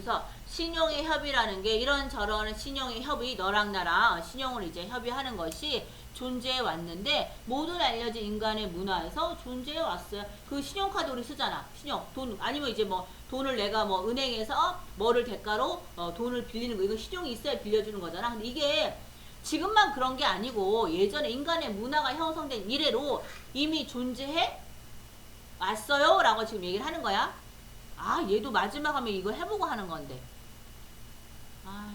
그래서 신용의 협의라는 게 이런저런 신용의 협의 너랑 나랑 신용을 이제 협의하는 것이 존재해 왔는데 모든 알려진 인간의 문화에서 존재해 왔어요. 그 신용카드 우리 쓰잖아. 신용 돈 아니면 이제 뭐 돈을 내가 뭐 은행에서 뭐를 대가로 어, 돈을 빌리는 거 이거 신용이 있어야 빌려주는 거잖아. 근데 이게 지금만 그런 게 아니고 예전에 인간의 문화가 형성된 이래로 이미 존재해 왔어요 라고 지금 얘기를 하는 거야 아 얘도 마지막 하면 이거 해보고 하는 건데 아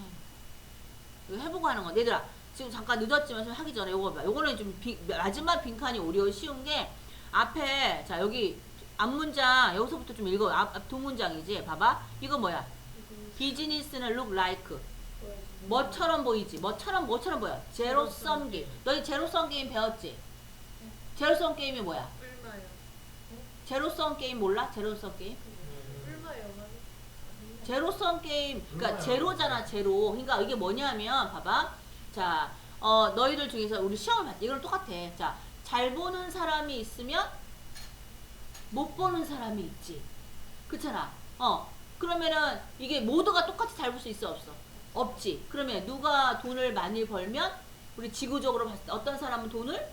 이거 해보고 하는 건데 얘들아 지금 잠깐 늦었지만 좀 하기 전에 요거 봐 요거는 좀 비- 마지막 빈칸이 오히려 쉬운 게 앞에 자 여기 앞문장 여기서부터 좀 읽어 앞, 앞 동문장이지 봐봐 이거 뭐야 비즈니스는 look like 뭐처럼 보이지? 뭐처럼 뭐처럼 보여? 제로섬 게임. 너희 제로섬 게임 배웠지? 제로섬 게임이 뭐야? 제로섬 게임 몰라? 제로섬 게임? 제로섬 게임. 그러니까. 제로잖아, 제로. 그러니까 이게 뭐냐면 봐봐. 자, 어 너희들 중에서 우리 시험을 봤지. 이거랑 똑같아. 자, 잘 보는 사람이 있으면 못 보는 사람이 있지. 그렇잖아. 어. 그러면은 이게 모두가 똑같이 잘 볼 수 있어 없어? 없지. 그러면 누가 돈을 많이 벌면 우리 지구적으로 봤을 때 어떤 사람은 돈을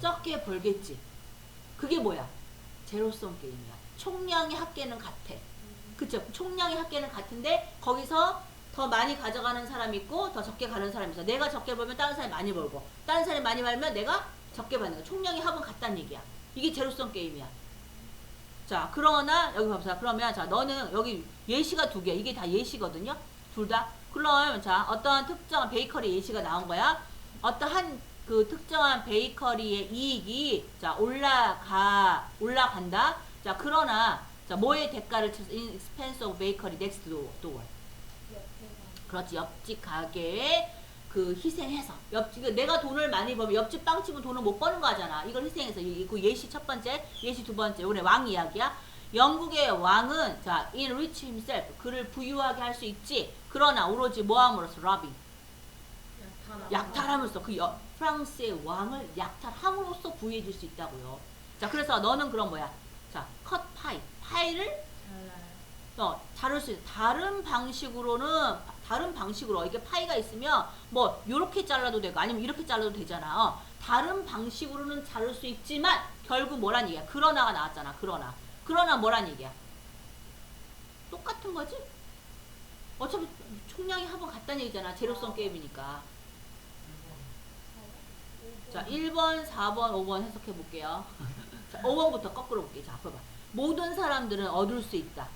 적게 벌겠지. 그게 뭐야? 제로섬 게임이야. 총량의 합계는 같아. 그쵸? 총량의 합계는 같은데 거기서 더 많이 가져가는 사람이 있고 더 적게 가는 사람이 있어. 내가 적게 벌면 다른 사람이 많이 벌고 다른 사람이 많이 벌면 내가 적게 받는 거야. 총량의 합은 같다는 얘기야. 이게 제로섬 게임이야. 자, 그러나 여기 봅시다. 그러면 자, 너는 여기 예시가 두 개. 이게 다 예시거든요. 둘 다. 그럼 자, 어떠한 특정한 베이커리 예시가 나온 거야. 어떠한 그 특정한 베이커리의 이익이 자, 올라가 올라간다. 자, 그러나 자, 뭐의 대가를 쳐서 in expense of bakery next door. 그렇지. 옆집 가게에 그 희생해서 옆집 그 내가 돈을 많이 벌면 옆집 빵집은 돈을 못 버는 거잖아. 이걸 희생해서 이- 그 예시 첫 번째, 예시 두 번째. 오늘 왕 이야기야. 영국의 왕은 자 enrich himself 그를 부유하게 할 수 있지. 그러나 오로지 모함으로써 robbing 약탈. 약탈함으로써 그 여- 프랑스의 왕을 약탈함으로써 부유해질 수 있다고요. 자 그래서 너는 그럼 뭐야? 자 컷 파이 파이를 잘라요. 어, 자를 수 있어. 다른 방식으로는 다른 방식으로 이게 파이가 있으면 뭐 요렇게 잘라도 되고 아니면 이렇게 잘라도 되잖아. 어, 다른 방식으로는 자를 수 있지만 결국 뭐란 얘기야? 그러나가 나왔잖아. 그러나. 그러나 뭐란 얘기야? 똑같은 거지? 어차피 총량이 합은 같다는 얘기잖아. 제로섬 게임이니까. 자, 1번, 4번, 5번 해석해 볼게요. 자, 5번부터 거꾸로 볼게요. 자, 봐봐. 모든 사람들은 얻을 수 있다.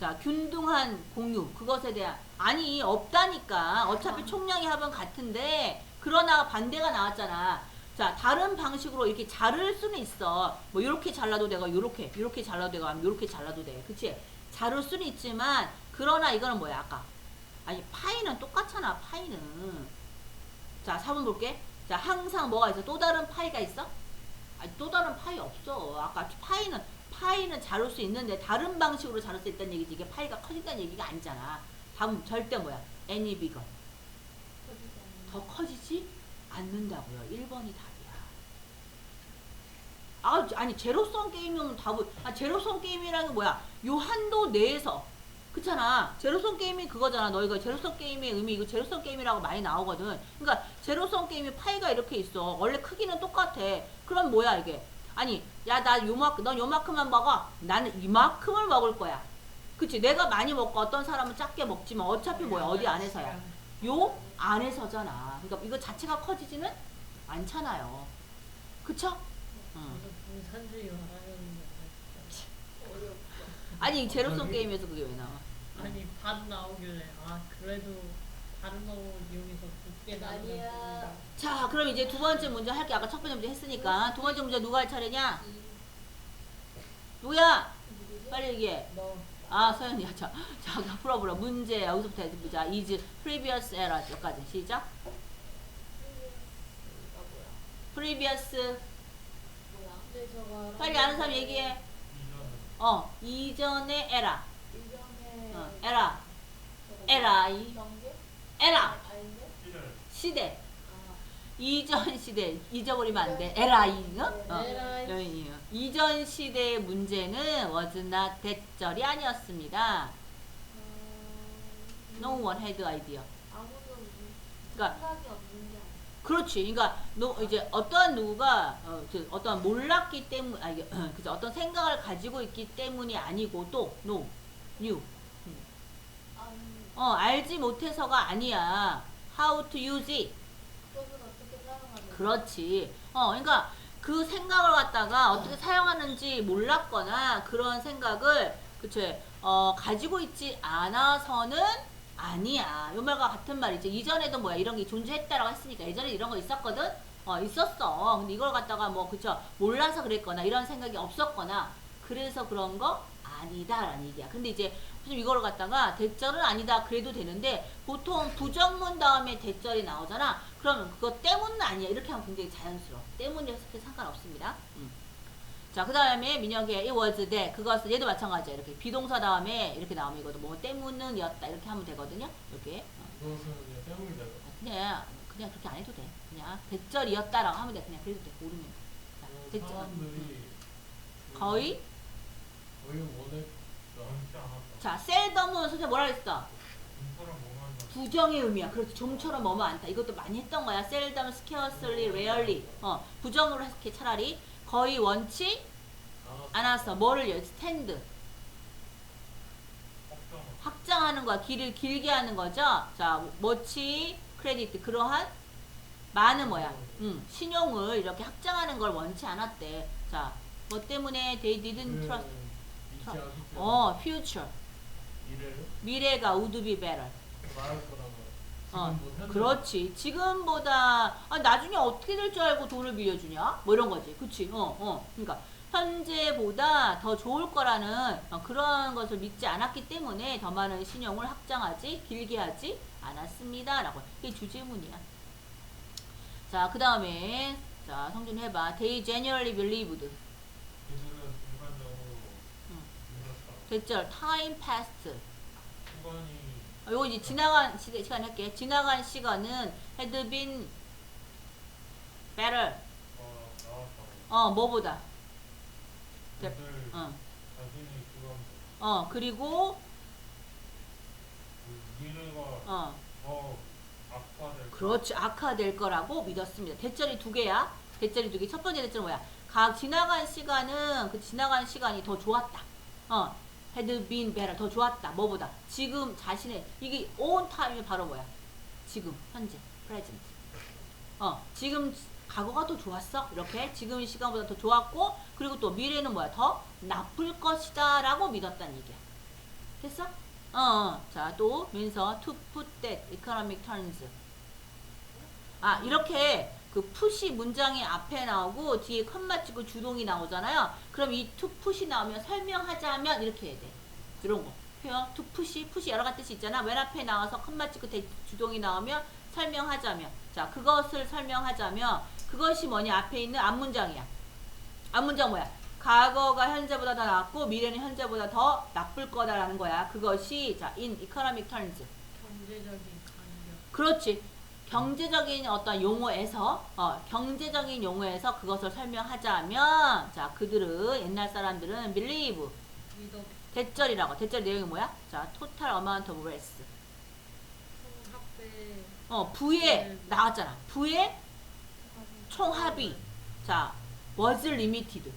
자, 균등한 공유, 그것에 대한, 아니, 없다니까. 어차피 총량의 합은 같은데, 그러나 반대가 나왔잖아. 자, 다른 방식으로 이렇게 자를 수는 있어. 뭐, 요렇게 잘라도 되고, 요렇게, 요렇게 잘라도 되고, 아니면 요렇게 잘라도 돼. 그치? 자를 수는 있지만, 그러나 이거는 뭐야, 아까. 아니, 파이는 똑같잖아, 파이는. 자, 4번 볼게. 자, 항상 뭐가 있어? 또 다른 파이가 있어? 아니, 또 다른 파이 없어. 아까 파이는, 파이는 자를 수 있는데 다른 방식으로 자를 수 있다는 얘기지. 이게 파이가 커진다는 얘기가 아니잖아. 답은 절대 뭐야? any bigger. 더 커지지 않는다고요. 1번이 답이야. 아, 아니, 제로섬 게임이면 답은, 아, 제로섬 게임이라는 게 뭐야? 요 한도 내에서. 그렇잖아. 제로섬 게임이 그거잖아. 너희가 제로섬 게임의 의미, 이거 제로섬 게임이라고 많이 나오거든. 그러니까 제로섬 게임이 파이가 이렇게 있어. 원래 크기는 똑같아. 그럼 뭐야, 이게? 아니, 야, 나 요만큼, 넌 요만큼만 먹어. 나는 이만큼을 먹을 거야. 그치? 내가 많이 먹고 어떤 사람은 작게 먹지만 어차피 뭐야? 어디 안에서야? 요 안에서잖아. 그러니까 이거 자체가 커지지는 않잖아요. 그쵸? 응. 말하는 아니 제로섬 게임에서 그게 왜 나와? 아니 반 나오길래 아 그래도 다른 거 이용해서 곱게 아니야. 자, 그럼 이제 두 번째 문제 할게. 아까 첫 번째 문제 했으니까 두 번째 문제 누가 할 차례냐? 누구야? 빨리 얘기해. 너 아, 서연이야. 자, 자, 풀어보라. 문제 여기서부터 해보자. is previous era 여기까지 시작. previous 빨리 아는 사람 얘기해. 어, 이전의 era. 어, era. era. 아닌데? 시대. 아 이전 시대 잊어버리면 안 돼. 에라이. 어? 어. 에라이. 이전 시대의 문제는 was not 대절이 아니었습니다. 음, No one had idea. 아무도 그러니까 생각이 없는. 그렇지. 그러니까 너 이제 어떠한 누구가 어, 그 어떠한 몰랐기 때문 아니 그죠 어떤 생각을 가지고 있기 때문이 아니고 또 no new 어 알지 못해서가 아니야. How to use it. 그렇지. 어, 그러니까 그 생각을 갖다가 어떻게 사용하는지 몰랐거나 그런 생각을 그쵸 어, 가지고 있지 않아서는 아니야. 요 말과 같은 말이지. 이전에도 뭐야 이런 게 존재했다라고 했으니까 예전에 이런 거 있었거든. 어, 있었어. 근데 이걸 갖다가 뭐 그쵸 몰라서 그랬거나 이런 생각이 없었거나 그래서 그런 거 아니다라는 얘기야. 근데 이제 좀 이걸 갖다가 대절은 아니다 그래도 되는데 보통 부정문 다음에 대절이 나오잖아. 그러면 그거 때문은 아니야. 이렇게 하면 굉장히 자연스러워. 때문이어서 상관없습니다. 음. 자, 그 다음에 민혁의 it was that 그것은 얘도 마찬가지야. 이렇게 비동사 다음에 이렇게 나오면 이것도 뭐 때문은이었다 이렇게 하면 되거든요. 이렇게 어. 그것은 그냥 때문이 되고 그냥 그냥 그렇게 안 해도 돼. 그냥 대절이었다라고 하면 돼. 그냥 그래도 돼. 모르면. 자, 대절. 사람들이 거의 자, 셀덤은 선생님 뭐라 그랬어? 부정의 의미야. 그렇지. 좀처럼 뭐뭐 않다. 이것도 많이 했던 거야. seldom, scarcely, rarely. 어, 부정으로 해석해 차라리. 거의 원치 않았어. 뭐를요? stand. 확정 확장하는 거야. 길을 길게 하는 거죠. 자, 머치 크레디트 그러한 많은 뭐야? 음, 신용을 이렇게 확장하는 걸 원치 않았대. 자, 뭐 때문에 they didn't trust. 어, future. 미래를 미래가 would be better. 말할 거라고 어, 지금 뭐 그렇지. 지금보다 아, 나중에 어떻게 될 줄 알고 돈을 빌려주냐? 뭐 이런 거지. 그치? 어, 어. 그러니까 현재보다 더 좋을 거라는 어, 그런 것을 믿지 않았기 때문에 더 많은 신용을 확장하지 길게 하지 않았습니다. 라고. 이게 주제문이야. 자, 그 다음에 자, 성준 해봐. They generally believed. 그들은 일반적으로 응. 됐죠? Time passed. 어, 요거 이제 지나간 시, 시간 할게. 지나간 시간은 had been better. 어, 어, 뭐보다? 네. 그들 어. 어, 그리고 그 어, 그렇지. 악화될 거라고 믿었습니다. 대절이 두 개야. 대절이 두 개. 첫 번째 대절은 뭐야? 각 지나간 시간은 그 지나간 시간이 더 좋았다. 어. Had been better. 더 좋았다. 뭐보다? 지금 자신의 이게 on time이 바로 뭐야? 지금 현재 present. 어, 지금 과거가 더 좋았어. 이렇게 지금 시간보다 더 좋았고 그리고 또 미래는 뭐야? 더 나쁠 것이다 라고 믿었다는 얘기야. 됐어? 어, 어. 자, 또 면서 to put that economic terms. 아, 이렇게 그 푸시 문장이 앞에 나오고 뒤에 컴마 찍고 주동이 나오잖아요. 그럼 이 to put이 나오면 설명하자면 이렇게 해야 돼. 이런 거. 표현 to put이 푸시 여러 가지 뜻이 있잖아. 맨 앞에 나와서 컴마 찍고 대, 주동이 나오면 설명하자면. 자, 그것을 설명하자면 그것이 뭐냐? 앞에 있는 앞문장이야. 앞문장 뭐야? 과거가 현재보다 더 낫고 미래는 현재보다 더 나쁠 거다라는 거야. 그것이 자, in economic terms. 경제적인 간격. 그렇지. 경제적인 어떤 용어에서 어, 경제적인 용어에서 그것을 설명하자면 자, 그들은 옛날 사람들은 believe 믿어 대절이라고. 대절 내용이 뭐야? 자, total amount of wealth. 어, 부의 나왔잖아. 부의 총합이 자, was limited.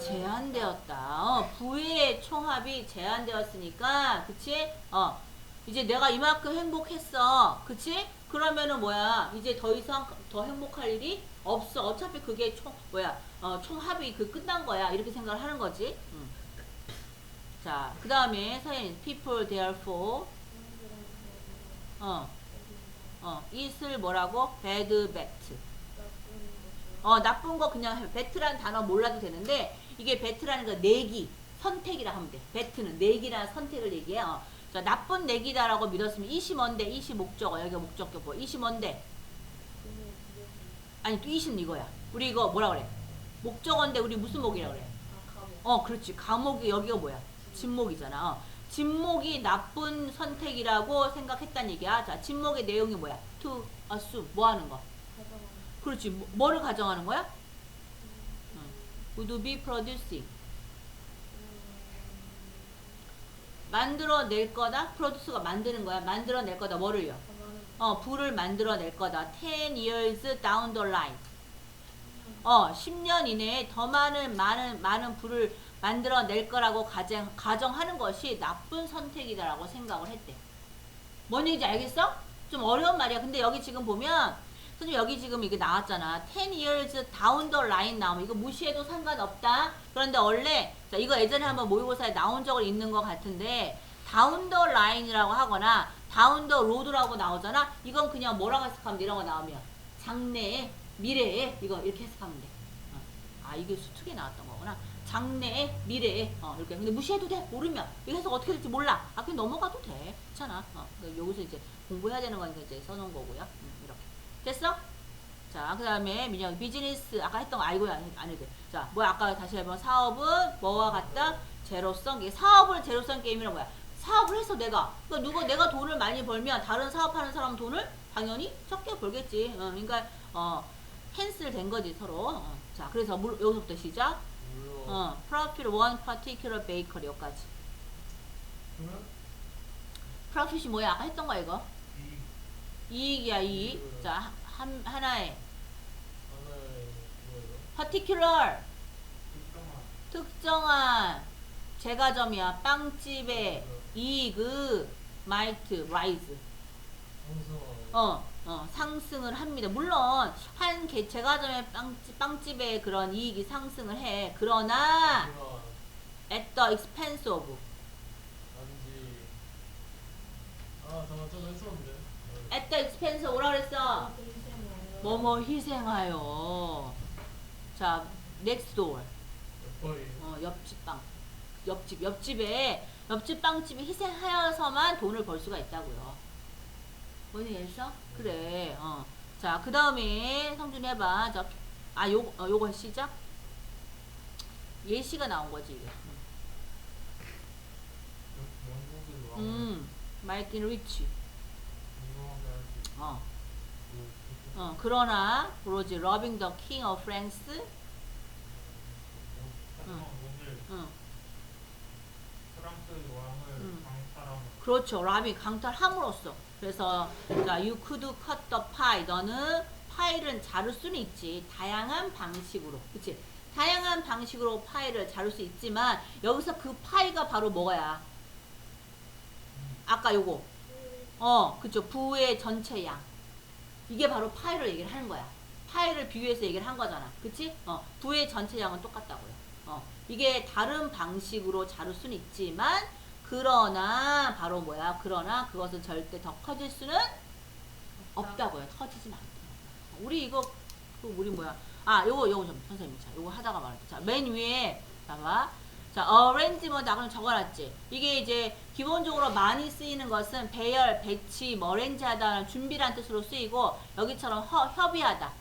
제한되었다. 어, 부의 총합이 제한되었으니까, 그치? 어, 이제 내가 이만큼 행복했어. 그치? 그러면은 뭐야? 이제 더 이상 더 행복할 일이 없어. 어차피 그게 총, 뭐야? 어, 총합이 그 끝난 거야. 이렇게 생각을 하는 거지. 음. 자, 그 다음에 서인, people therefore, 어, 어, it을 뭐라고? bad bet. 어, 나쁜 거 그냥 해. 배트라는 단어 몰라도 되는데, 이게 배트라는 거 내기, 선택이라 하면 돼. 배트는 내기라는 선택을 얘기해. 어. 자, 나쁜 내기다라고 믿었으면, 이시 뭔데? 이시 목적어. 여기가 목적격 뭐. 이시 뭔데? 아니, 또 이시는 이거야. 우리 이거 뭐라 그래? 목적어인데, 우리 무슨 목이라 그래? 어, 그렇지. 감옥이 여기가 뭐야? 진목이잖아. 어. 진목이 나쁜 선택이라고 생각했단 얘기야. 자, 진목의 내용이 뭐야? to assume. 뭐 하는 거? 그렇지. 뭐, 뭐를 가정하는 거야? would be producing. 만들어낼 거다. 프로듀스가 만드는 거야. 만들어낼 거다. 뭐를요? 어, 부를 만들어낼 거다. 10 years down the line. 어, 10년 이내에 더 많은 많은 많은 부를 만들어낼 거라고 가정 가정하는 것이 나쁜 선택이다라고 생각을 했대. 뭔 얘기인지 알겠어? 좀 어려운 말이야. 근데 여기 지금 보면 선생님 여기 지금 이게 나왔잖아. 10 years down the line 나오면 이거 무시해도 상관없다. 그런데 원래 자 이거 예전에 한번 모의고사에 나온 적을 있는 것 같은데 down the line이라고 하거나 down the road라고 나오잖아. 이건 그냥 뭐라고 해석하면 돼? 이런 거 나오면 장래에 미래에 이거 이렇게 해석하면 돼. 어. 아 이게 수특에 나왔던 거구나. 장래에 미래에 어 이렇게 근데 무시해도 돼 모르면 이거 해석 어떻게 될지 몰라. 아 그냥 넘어가도 돼. 괜찮아. 어그 여기서 이제 공부해야 되는 거니까 이제 써놓은 거고요. 음, 이렇게 됐어? 자, 그 다음에 민영 비즈니스 아까 했던 거 알고 안, 안 해도 돼. 자, 뭐야 아까 다시 해보면 사업은 뭐와 같다? 제로성 게임. 사업을 제로성 게임이란 거야. 사업을 해서 내가 그러니까 누가 내가 돈을 많이 벌면 다른 사업하는 사람 돈을 당연히 적게 벌겠지. 어, 그러니까 어 캔슬 된 거지 서로. 어, 자, 그래서 물, 여기서부터 시작. 물론 어, profit one particular bakery 여기까지. 그러면 profit이 뭐야? 아까 했던 거야 이거. 이 이익이야 이익. 자, 한 하나에. particular. 특정한. 특정한 제과점이야. 빵집의 이익을 might rise. 어, 어, 상승을 합니다. 물론 한 개, 제과점의 빵집, 빵집의 그런 이익이 상승을 해. 그러나 at the expense of 아 잠깐 좀 했었는데 네. At the expense of 뭐라 그랬어? 뭐뭐 희생하여. 자, next door. 거의 어, 옆집 빵. 옆집, 옆집에, 옆집 빵집이 희생하여서만 돈을 벌 수가 있다고요. 뭔지 알겠어? 그래, 어. 자, 그 다음에 성준 해봐. 자, 아, 요, 어, 요거 시작. 예시가 나온 거지, 이게. 영국의 왕을 음, 마이kin 리치. 어, 그 어, 그러나, 그러지. loving the 오늘 응. 프랑스의 왕을 음. 강탈함으로 그렇죠. 라비 강탈함으로써. 그래서 자, you could cut the pie. 너는 파이를 자를 수는 있지. 다양한 방식으로. 그치? 다양한 방식으로 파이를 자를 수 있지만 여기서 그 파이가 바로 뭐야? 아까 요거. 어, 그쵸. 부의 전체 양. 이게 바로 파이를 얘기를 하는 거야. 파이를 비교해서 얘기를 한 거잖아. 그치? 어, 부의 전체 양은 똑같다고요. 어, 이게 다른 방식으로 자를 수는 있지만, 그러나, 바로 뭐야? 그러나 그것은 절대 더 커질 수는 없다고요. 터지진 않다. 우리 이거, 그 우리 뭐야? 아, 요거, 요거 좀, 선생님. 자, 요거 하다가 말했다. 자, 맨 위에, 봐봐. 자, 어렌지먼트 아까 적어놨지. 이게 이제 기본적으로 많이 쓰이는 것은 배열, 배치, 뭐 어렌지하다는 준비란 뜻으로 쓰이고 여기처럼 허, 협의하다.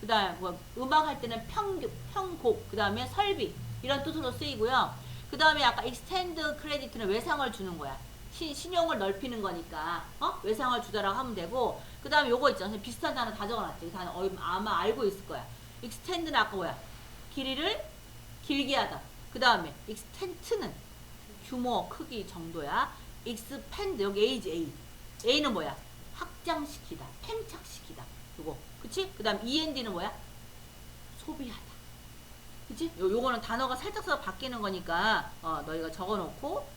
그 다음에 뭐 음악 할 때는 편 편곡, 그 다음에 설비 이런 뜻으로 쓰이고요. 그 다음에 아까 익스텐드 크레디트는 외상을 주는 거야. 신, 신용을 넓히는 거니까 어? 외상을 주다라고 하면 되고 그 다음에 요거 있잖아. 비슷한 단어 다 적어놨지. 그 단어 어, 아마 알고 있을 거야. 익스텐드는 아까 뭐야? 길이를 길게 하다. 그 다음에 extent는 규모, 크기 정도야. expand 여기 A지 A. A는 뭐야? 확장시키다, 팽착시키다. 요거, 그치? 그 다음 END는 뭐야? 소비하다. 그치? 요, 요거는 단어가 살짝 살짝 바뀌는 거니까 어, 너희가 적어놓고